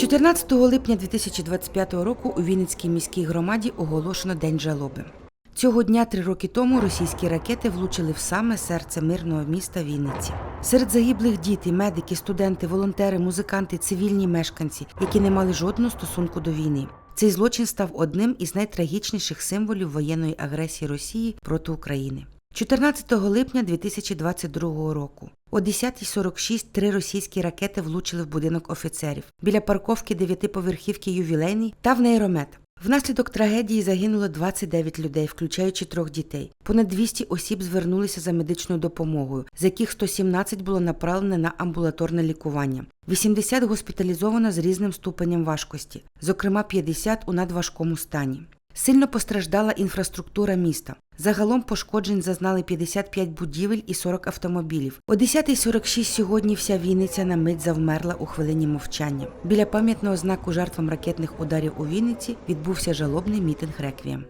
14 липня 2025 року у Вінницькій міській громаді оголошено День жалоби. Цього дня три роки тому російські ракети влучили в саме серце мирного міста Вінниці. Серед загиблих діти, медики, студенти, волонтери, музиканти, цивільні мешканці, які не мали жодного стосунку до війни. Цей злочин став одним із найтрагічніших символів воєнної агресії Росії проти України. 14 липня 2022 року о 10.46 три російські ракети влучили в будинок офіцерів біля парковки дев'ятиповерхівки ювілейний та в нейромет. Внаслідок трагедії загинуло 29 людей, включаючи трьох дітей. Понад 200 осіб звернулися за медичною допомогою, з яких 117 було направлено на амбулаторне лікування. 80 госпіталізовано з різним ступенем важкості, зокрема 50 у надважкому стані. Сильно постраждала інфраструктура міста. Загалом пошкоджень зазнали 55 будівель і 40 автомобілів. О 10.46 сьогодні вся Вінниця на мить завмерла у хвилині мовчання. Біля пам'ятного знаку жертвам ракетних ударів у Вінниці відбувся жалобний мітинг реквієм.